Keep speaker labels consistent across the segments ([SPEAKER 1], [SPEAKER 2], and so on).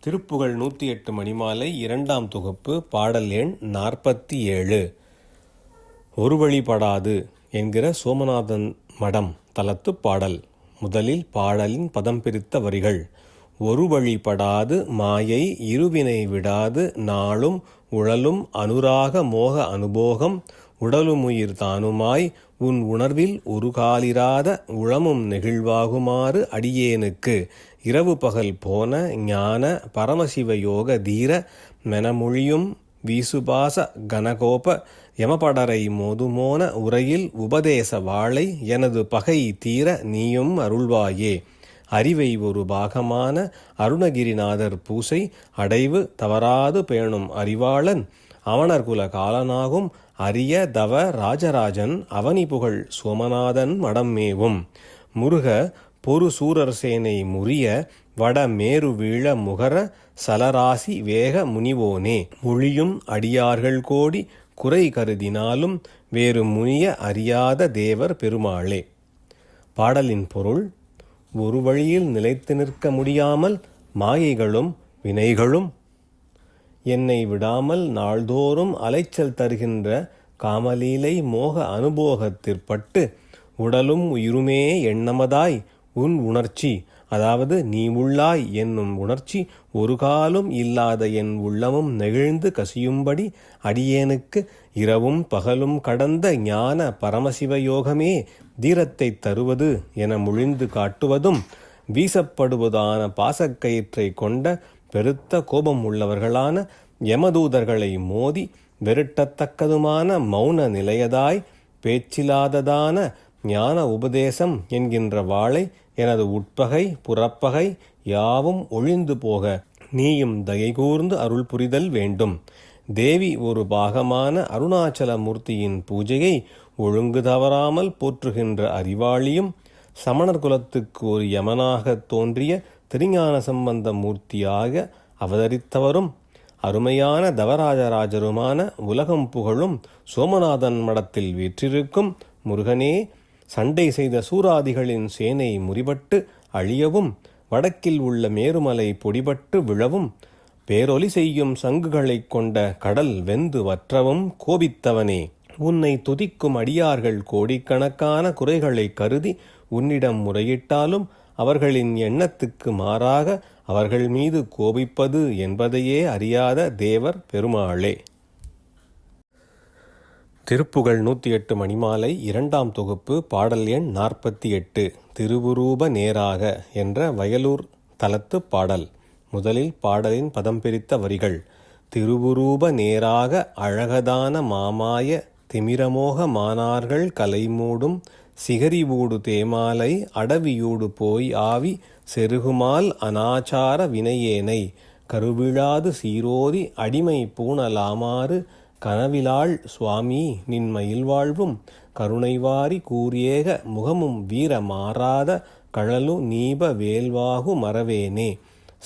[SPEAKER 1] திருப்புகழ் நூற்றி எட்டு மணிமாலை இரண்டாம் தொகுப்பு பாடல் எண் நாற்பத்தி ஏழு. ஒரு வழிபடாது என்கிற சோமநாதன் மடம் தலத்து பாடல். முதலில் பாடலின் பதம் பிரித்த வரிகள். ஒரு வழிபடாது மாயை இருவினை விடாது நாளும் உழலும் அனுராக மோக அனுபோகம். உடலுமுயிர் தானுமாய் உன் உணர்வில் உருகாலிராத உளமும் நெகிழ்வாகுமாறு அடியேனுக்கு. இரவு பகல் போன ஞான பரமசிவ யோக தீர மெனமொழியும் வீசுபாச கனகோப யமபடரை மோதுமோன உரையில் உபதேச வாளை எனது பகை தீர நீயும் அருள்வாயே. அறிவை ஒரு பாகமான அருணகிரிநாதர் பூசை அடைவு தவறாது பேணும் அறிவாளன் அவனர்குல காலனாகும் அரிய தவ ராஜராஜன் அவனி புகழ் சோமநாதன் மடம்மேவும் முருக பொறு சூரர் சேனை முறிய வட மேரு வீழ முகர சலராசி வேக முனிவோனே. மொழியும் அடியார்கள் கோடி குறை கருதினாலும் வேறு முனிய அறியாத தேவர் பெருமாளே. பாடலின் பொருள் ஒரு வழியில் நிலைத்து நிற்க முடியாமல் மாயைகளும் வினைகளும் என்னை விடாமல் நாள்தோறும் அலைச்சல் தருகின்ற காமலீலை மோக அனுபோகத்திற்பட்டு உடலும் உயிருமே எண்ணமதாய் உன் உணர்ச்சி. அதாவது நீ உள்ளாய் என்னும் உணர்ச்சி ஒரு காலும் இல்லாத என் உள்ளமும் நெகிழ்ந்து கசியும்படி அடியேனுக்கு இரவும் பகலும் கடந்த ஞான பரமசிவ யோகமே தீரத்தை தருவது என முழிந்து காட்டுவதும் வீசப்படுவதான பாசக்கயிற்றை கொண்ட பெருத்த கோபம் உள்ளவர்களான யமதூதர்களை மோதி வெருட்டத்தக்கதுமான மௌன நிலையதாய் பேச்சிலாததான ஞான உபதேசம் என்கின்ற வாளை எனது உட்பகை புறப்பகை யாவும் ஒழிந்து போக நீயும் தயை கூர்ந்து அருள் புரிதல் வேண்டும். தேவி ஒரு பாகமான அருணாச்சல மூர்த்தியின் பூஜையை ஒழுங்கு தவறாமல் போற்றுகின்ற அறிவாளியும் சமணர் குலத்துக்கு ஒரு யமனாக தோன்றிய திருஞான சம்பந்த மூர்த்தியாக அவதரித்தவரும் அருமையான தவராஜராஜருமான உலகம் புகழும் சோமநாதன் மடத்தில் வீற்றிருக்கும் முருகனே சண்டை செய்த சூராதிகளின் சேனை முறிபட்டு அழியவும் வடக்கில் உள்ள மேருமலை பொடிபட்டு விழவும் பேரொலி செய்யும் சங்குகளைக் கொண்ட கடல் வெந்து வற்றவும் கோபித்தவனே. உன்னை துதிக்கும் அடியார்கள் கோடிக்கணக்கான குறைகளை கருதி உன்னிடம் முறையிட்டாலும் அவர்களின் எண்ணத்துக்கு மாறாக அவர்கள் மீது கோபிப்பது என்பதையே அறியாத தேவர் பெருமாளே. திருப்புகழ் நூற்றி எட்டு மணிமாலை இரண்டாம் தொகுப்பு பாடல் எண் நாற்பத்தி எட்டு திருவுரூப நேராக என்ற வயலூர் தலத்து பாடல். முதலில் பாடலின் பதம் பிரித்த வரிகள் திருவுரூப நேராக அழகதான மாமாய திமிரமோக மானார்கள் கலைமூடும் சிகரிவூடு தேமாலை அடவியூடு போய் ஆவி செருகுமால் அனாச்சார வினையேனை கருவிழாது சீரோதி அடிமை பூணலாமாறு கனவிலாள் சுவாமி நின் மயில்வாழ்வும் கருணைவாரி கூறியேக முகமும் வீர மாறாத கழலு நீப வேல்வாகு மறவேனே.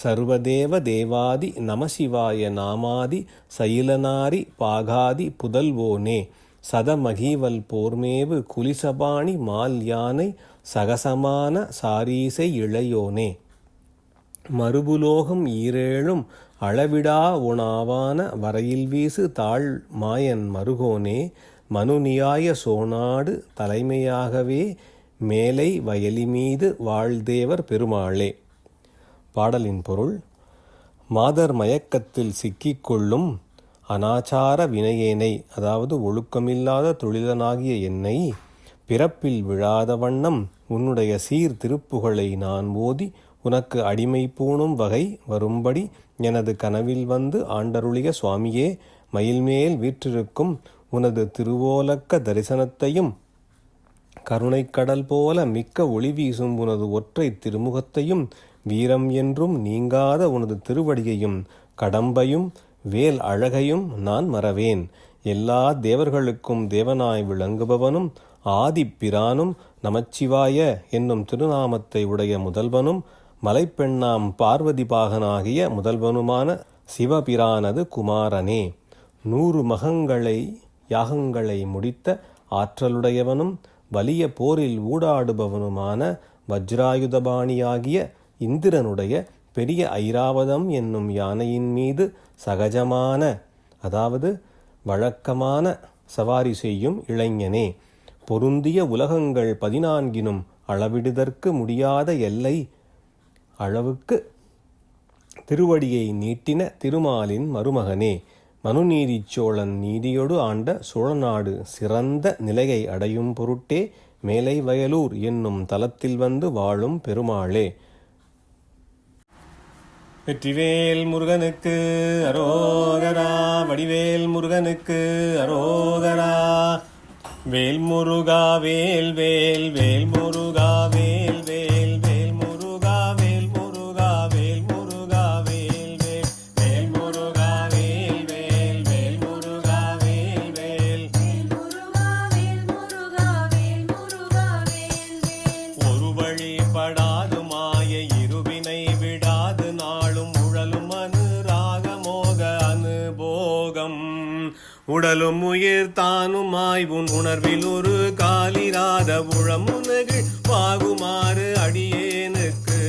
[SPEAKER 1] சர்வதேவ தேவாதி நமசிவாய நாமாதி சைலனாரி பாகாதி புதல்வோனே. சதமகீவல் போர்மேவு குலிசபாணி மால் யானை சகசமான சாரீசை இளையோனே மறுபுலோகம் ஈரேழும் அளவிடா உணாவான வரையில் வீசு தாழ் மாயன் மருகோனே மனுநியாய சோனாடு தலைமையாகவே மேலை வயலி மீது வாழ்தேவர் பெருமாளே. பாடலின் பொருள் மாதர் மயக்கத்தில் சிக்கிக்கொள்ளும் அனாச்சார வினையேனை அதாவது ஒழுக்கமில்லாத தொழிலனாகிய என்னை பிறப்பில் விழாத வண்ணம் உன்னுடைய சீர் திருப்புகழை நான் ஓதி உனக்கு அடிமை பூணும் வகை வரும்படி எனது கனவில் வந்து ஆண்டருளிய சுவாமியே மயில்மேல் வீற்றிருக்கும் உனது திருவோலக்க தரிசனத்தையும் கருணைக்கடல் போல மிக்க ஒளி வீசும் உனது ஒற்றை திருமுகத்தையும் வீரம் என்றும் நீங்காத உனது திருவடியையும் கடம்பையும் வேல் அழகையும் நான் மறவேன். எல்லா தேவர்களுக்கும் தேவனாய் விளங்குபவனும் ஆதிப்பிரானும் நமச்சிவாய என்னும் திருநாமத்தை உடைய முதல்வனும் மலைப்பெண்ணாம் பார்வதி பாகனாகிய முதல்வனுமான சிவபிரானது குமாரனே நூறு மகங்களை யாகங்களை முடித்த ஆற்றலுடையவனும் வலிய போரில் ஊடாடுபவனுமான வஜ்ராயுதபாணியாகிய இந்திரனுடைய பெரிய ஐராவதம் என்னும் யானையின் மீது சகஜமான அதாவது வழக்கமான சவாரி செய்யும் இளைஞனே பொருந்திய உலகங்கள் பதினான்கினும் அளவிடுதற்கு முடியாத எல்லை அளவுக்கு திருவடியை நீட்டின திருமாலின் மருமகனே மனுநீதி சோழன் நீதியொடு ஆண்ட சோழநாடு சிறந்த நிலையை அடையும் பொருட்டே மேலை வயலூர் என்னும் தலத்தில் வந்து வாழும் பெருமாளே. வெற்றிவேல் முருகனுக்கு அரோகரா வடிவேல் முருகனுக்கு அரோகரா. வேல் முருகா வேல் வேல் வேல் உடலும் உயிர் தானுமாய் உன் உணர்வில் ஒரு காலிராத உழமுனகள் பாகுமாறு அடியேனுக்கு.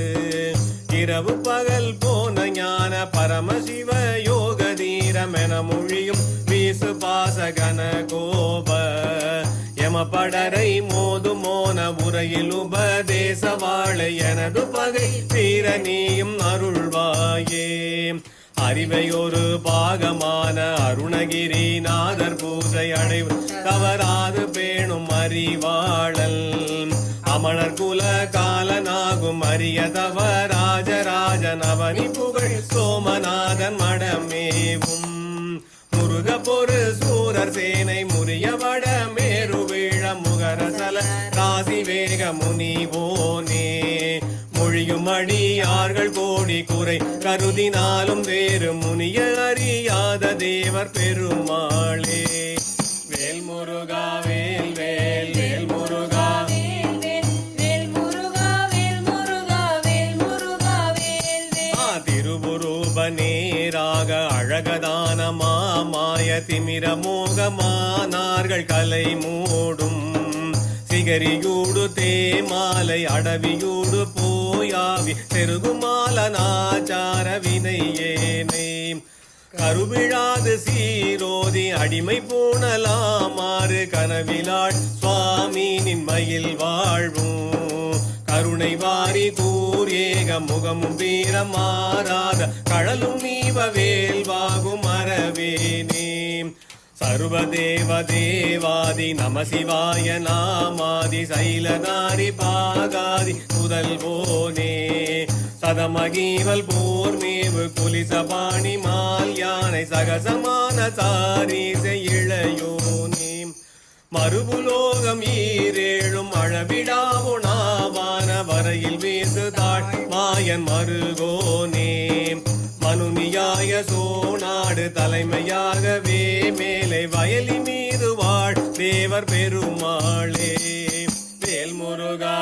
[SPEAKER 1] இரவு பகல் போன ஞான பரமசிவ யோக தீரமென மொழியும் வீசு பாசகன கோப. யமபடரை மோது மோன உரையில் உபதேச வாழ எனது பகை தீர நீயும் அருள்வாயே. அறிவையொரு பாகமான அருணகிரி நாதர் பூசை அடைவு தவறாது பேணும் அறிவாழல் அமணர் குல காலனாகும் அரிய தவ ராஜராஜன் அவனி புகழ் சோமநாதன் மடமேவும். முருக பொரு சூரர் சேனை மொழியும் அடியார்கள் கோடி குறை. கருதினாலும் வேறு முனிய அறியாத தேவர் பெருமாளே. வேல் முருகா வேல் வேல் வேல் முருகா
[SPEAKER 2] வேல் முருகா வேல் முருகா வேல் முருகா வேல்
[SPEAKER 1] ஆ திருவுரூப நேராக அழகதான மாமாய திமிர மோகமானார்கள் கலை மூடும். சிகரியூடு தேமாலை அடவியூடு போயாவி செருகுமால நாச்சார வினையேனை. கருவிழாது சீரோதி அடிமை பூணலாமாறு கனவிலாள் சுவாமி நின்மையில் வாழ்வும் கருணை வாரி கூர் ஏக முகமும் வீரமாறாத கடலும் நீவ வேல்வாகும் அறவேனே சர்வதேவதேவாதி நமசிவாய நாமாதி சைலதாரி பாகாதி முதல்வோனே சதமகீவல் போர்மேவு குலிசபாணி மால் யானை சகசமான சாரீசை இளையோனே மறுபுலோகம் ஈரேழும் அழவிடாவுணாவான வரையில் வீசு தாழ் மாயன் மருகோனே. மனுநியாய சோநாடு தலைமையாகவே மேலே வயலி மீது வாழ். தேவர் பெருமாளே வேல் முருகா.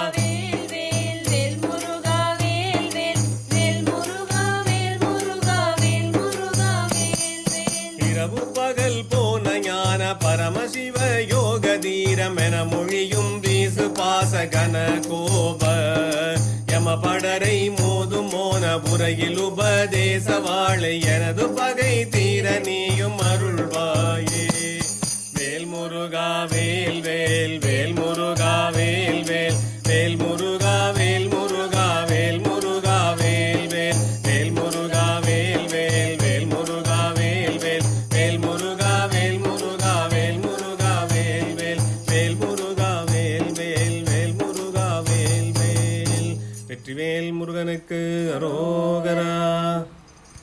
[SPEAKER 1] பகல் போன ஞான பரமசிவ யோக தீரம் என மொழியும் வீசு பாச கன கோப மோன உபதேச வாழை எனது பகை தீர நீயும் அருள்வாயே. வேல் முருகா வேல் வேல் வேல் முருகா வேல் வேல்.